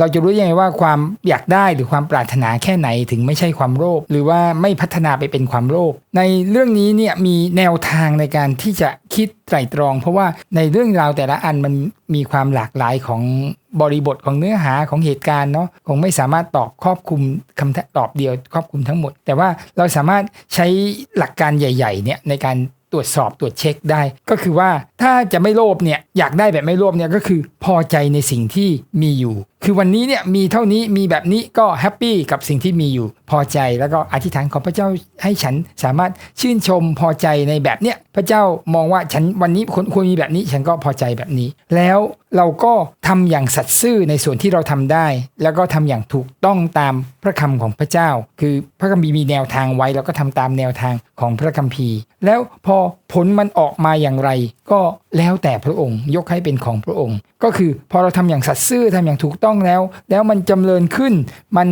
เราจะรู้ยังไงว่าความอยากได้หรือความปรารถนาแค่ไหนถึงไม่ใช่ความโลภหรือว่าไม่พัฒนาไปเป็นความโลภในเรื่องนี้เนี่ยมีแนวทางในการที่จะคิดไตรตรอง เพราะว่าในเรื่องราวแต่ละอันมันมีความหลากหลายของบริบทของเนื้อหาของเหตุการณ์เนาะคงไม่สามารถตอบครอบคลุมคำตอบเดียวครอบคลุมทั้งหมด แต่ว่าเราสามารถใช้หลักการใหญ่ๆเนี่ยในการตรวจสอบตรวจเช็คได้ ก็คือว่าถ้าจะไม่โลภเนี่ยอยากได้แบบไม่โลภเนี่ยก็คือพอใจในสิ่งที่มีอยู่คือวันนี้เนี่ยมีเท่านี้มีแบบนี้ก็แฮปปี้กับสิ่งที่มีอยู่พอใจแล้วก็อธิษฐานขอพระเจ้าให้ฉันสามารถชื่นชมพอใจในแบบเนี้ยพระเจ้ามองว่าฉันวันนี้ควรควรมีแบบนี้ฉันก็พอใจแบบนี้ แล้วเราก็ทำอย่างสัตย์ซื่อในส่วนที่เราทำได้ แล้วก็ทำอย่างถูกต้องตามพระคำของพระเจ้า คือพระคัมภีร์มีแนวทางไว้เราก็ทำตามแนวทางของพระคัมภีร์ แล้วพอผลมันออกมาอย่างไร ก็แล้วแต่พระองค์ ยกให้เป็นของพระองค์ ก็คือพอเราทำอย่างสัตย์ซื่อทำอย่างถูกต้องต้องแล้ว แล้วมันจำเริญขึ้น มัน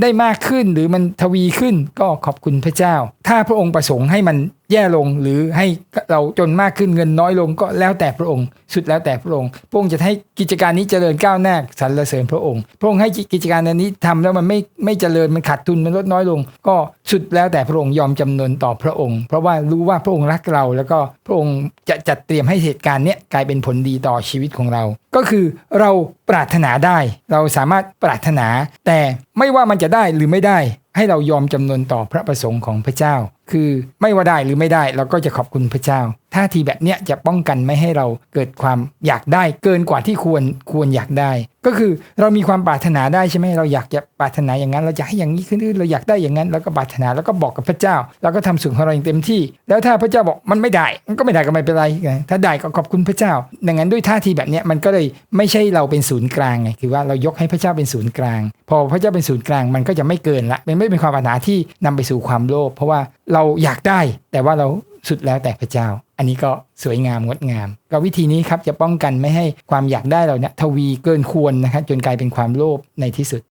ได้มากขึ้นหรือมันทวีขึ้นก็ขอบคุณพระเจ้า ถ้าพระองค์ประสงค์ให้มันแย่ลงหรือให้เราจนมากขึ้นเงินน้อยลงก็แล้วแต่พระองค์ สุดแล้วแต่พระองค์ พระองค์จะให้กิจการนี้เจริญก้าวหน้าสรรเสริญพระองค์ พระองค์ให้กิจการอันนี้ทำแล้วมันไม่ไม่เจริญมันขาดทุนมันลดน้อยลง ก็สุดแล้วแต่พระองค์ยอมจำนนต่อพระองค์ เพราะว่ารู้ว่าพระองค์รักเรา แล้วก็พระองค์จะจัดเตรียมให้เหตุการณ์เนี้ยกลายเป็นผลดีต่อชีวิตของเรา ก็คือเราปรารถนาได้ เราสามารถปรารถนา แต่ไม่ว่ามันจะจะได้หรือไม่ได้ ให้เรายอมจำนนต่อพระประสงค์ของพระเจ้า คือไม่ว่าได้หรือไม่ได้เราก็จะขอบคุณพระเจ้าท่าทีแบบเนี้ยจะป้องกันไม่ให้เราเกิดความอยากได้เกินกว่าที่ควรควรอยากได้ ก็คือเรามีความปรารถนาได้ใช่ไหมเราอยากจะปรารถนาอย่างนั้น เราอยากให้อย่างนี้ขึ้นเราอยากได้อย่างนั้นเราก็ปรารถนาแล้วก็บอกกับพระเจ้าเราก็ทำส่วนของเราอย่างเต็มที่ แล้วถ้าพระเจ้าบอกมันไม่ได้มันก็ไม่ได้ก็ไม่เป็นไรไงถ้าได้ก็ขอบคุณพระเจ้า ดังนั้นด้วยท่าทีแบบเนี้ยมันก็เลยไม่ใช่เราเป็นศูนย์กลางไงคือว่าเรายกให้พระเจ้าเป็นศูนย์กลาง พอพระเจ้าเป็นศูนย์กลางมันก็จะไม่เกินละมันไม่เป็นความปรารถนาที่นำไปสู่ความโลภเพราะว่า เราอยากได้แต่ว่าเราสุดแล้วแต่พระเจ้า อันนี้ก็สวยงามงดงาม ก็วิธีนี้ครับจะป้องกันไม่ให้ความอยากได้เราเนี่ยทวีเกินควรนะครับจนกลายเป็นความโลภในที่สุด